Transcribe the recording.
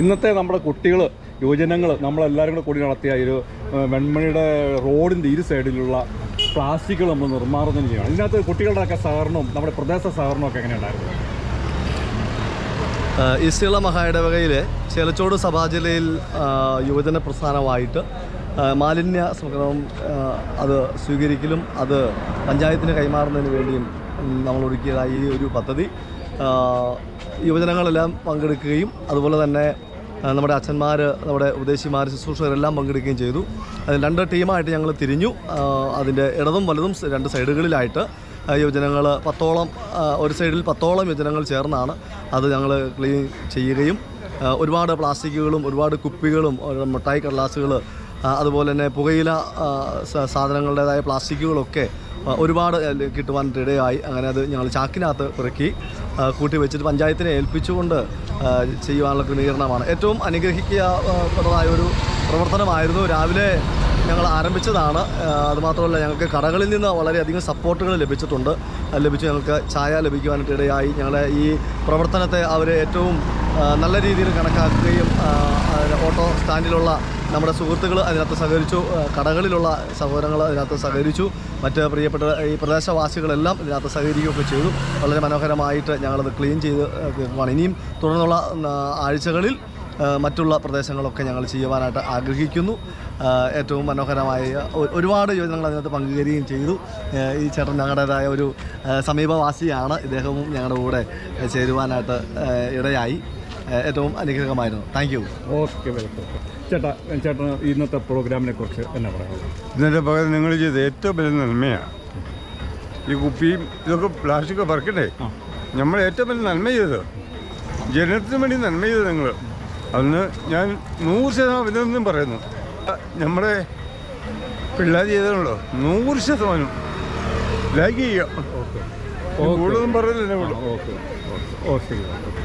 ഇന്നത്തെ നമ്മുടെ കുട്ടികൾ യുവജനങ്ങൾ നമ്മളെല്ലാവരും കൂടെ കൂടി നടത്തിയ ഒരു വെൺമണിയുടെ റോഡിന്റെ ഇരു സൈഡിലുള്ള പ്ലാസ്റ്റിക്കുകൾ നമ്മൾ നിർമ്മാർജനം ചെയ്യണം. ഇതിനകത്ത് കുട്ടികളുടെയൊക്കെ സഹകരണവും നമ്മുടെ പ്രദേശ സഹകരണവും ഒക്കെ എങ്ങനെയുണ്ടായിരുന്നു ആഹ് ഈസ്റ്റുള്ള മഹായിടവകയിലെ ചേലച്ചോട് സഭാ ജില്ലയിൽ യുവജന പ്രസ്ഥാനമായിട്ട് മാലിന്യ സംസ്കരണം അത് സ്വീകരിക്കലും അത് പഞ്ചായത്തിന് കൈമാറുന്നതിന് വേണ്ടിയും നമ്മൾ ഒരുക്കിയതായ ഈ ഒരു പദ്ധതി യുവജനങ്ങളെല്ലാം പങ്കെടുക്കുകയും അതുപോലെ തന്നെ നമ്മുടെ അച്ഛന്മാർ നമ്മുടെ ഉപദേശിമാർ ശുശ്രൂഷകരെല്ലാം പങ്കെടുക്കുകയും ചെയ്തു. അതിൽ രണ്ട് ടീമായിട്ട് ഞങ്ങൾ തിരിഞ്ഞു. അതിന്റെ ഇടതും വലതും രണ്ട് സൈഡുകളിലായിട്ട് യുവജനങ്ങൾ പത്തോളം ഒരു സൈഡിൽ പത്തോളം യുവജനങ്ങൾ ചേർന്നാണ് അത് ഞങ്ങൾ ക്ലീൻ ചെയ്യുകയും ഒരുപാട് പ്ലാസ്റ്റിക്കുകളും ഒരുപാട് കുപ്പികളും മിഠായി കടലാസുകൾ അതുപോലെ തന്നെ പുകയില സാധനങ്ങളുടേതായ പ്ലാസ്റ്റിക്കുകളൊക്കെ ഒരുപാട് ഇടയായി അങ്ങനെ അത് ഞങ്ങൾ ചാക്കിനകത്ത് ഇറക്കി കൂട്ടി വെച്ചിട്ട് പഞ്ചായത്തിനെ ഏൽപ്പിച്ചുകൊണ്ട് ചെയ്യുവാനുള്ള ക്രമീകരണമാണ്. ഏറ്റവും അനുഗ്രഹിക്കപ്പെട്ടതായ ഒരു പ്രവർത്തനമായിരുന്നു. രാവിലെ ഞങ്ങൾ ആരംഭിച്ചതാണ്. അതുമാത്രമല്ല ഞങ്ങൾക്ക് കടകളിൽ നിന്ന് വളരെയധികം സപ്പോർട്ടുകൾ ലഭിച്ചിട്ടുണ്ട്. ലഭിച്ചു ഞങ്ങൾക്ക് ചായ ലഭിക്കുവാനായിട്ട് ഇടയായി. ഞങ്ങളുടെ ഈ പ്രവർത്തനത്തെ അവർ ഏറ്റവും നല്ല രീതിയിൽ കണക്കാക്കുകയും ഓട്ടോ സ്റ്റാൻഡിലുള്ള നമ്മുടെ സുഹൃത്തുക്കൾ അതിനകത്ത് സഹകരിച്ചു കടകളിലുള്ള സഹോദരങ്ങൾ അതിനകത്ത് സഹകരിച്ചു മറ്റ് പ്രിയപ്പെട്ട ഈ പ്രദേശവാസികളെല്ലാം ഇതിനകത്ത് സഹകരിക്കുകയൊക്കെ ചെയ്തു. വളരെ മനോഹരമായിട്ട് ഞങ്ങളത് ക്ലീൻ ചെയ്ത് ഇനിയും തുടർന്നുള്ള ആഴ്ചകളിൽ മറ്റുള്ള പ്രദേശങ്ങളൊക്കെ ഞങ്ങൾ ചെയ്യുവാനായിട്ട് ആഗ്രഹിക്കുന്നു. ഏറ്റവും മനോഹരമായ ഒരുപാട് യുവജനങ്ങൾ അതിനകത്ത് പങ്കുചേരുകയും ചെയ്തു. ഈ ചേട്ടൻ ഞങ്ങളുടേതായ ഒരു സമീപവാസിയാണ്. ഇദ്ദേഹവും ഞങ്ങളുടെ കൂടെ ചേരുവാനായിട്ട് ഇടയായി. ഏറ്റവും അനുഗ്രഹമായിരുന്നു. Thank you okay welcome. ചേട്ടാ ചേട്ടൻ ഇന്നത്തെ പ്രോഗ്രാമിനെ കുറിച്ച് എന്നാ പറയാം ഇതിന്റെ പകരം നിങ്ങൾ ചെയ്ത ഏറ്റവും വലിയ നന്മയാണ് ഈ കുപ്പിയും ഇതൊക്കെ പ്ലാസ്റ്റിക് പറക്കണ്ടേ? നമ്മൾ ഏറ്റവും വലിയ നന്മ ചെയ്തത്. ജനത്തിന് വേണ്ടി നന്മ ചെയ്തത് നിങ്ങൾ അന്ന് ഞാൻ നൂറ് ശതമാനം അഭിനന്ദനം പറയുന്നു. നമ്മുടെ പിള്ളേർ ചെയ്തതാണല്ലോ നൂറ് ശതമാനം. ലൈക്ക് ചെയ്യുക. ഓക്കെ. കൂടുതലൊന്നും പറയുന്നില്ല ഓക്കെ. ഓക്കെ. ഓ ശരി. ഓക്കെ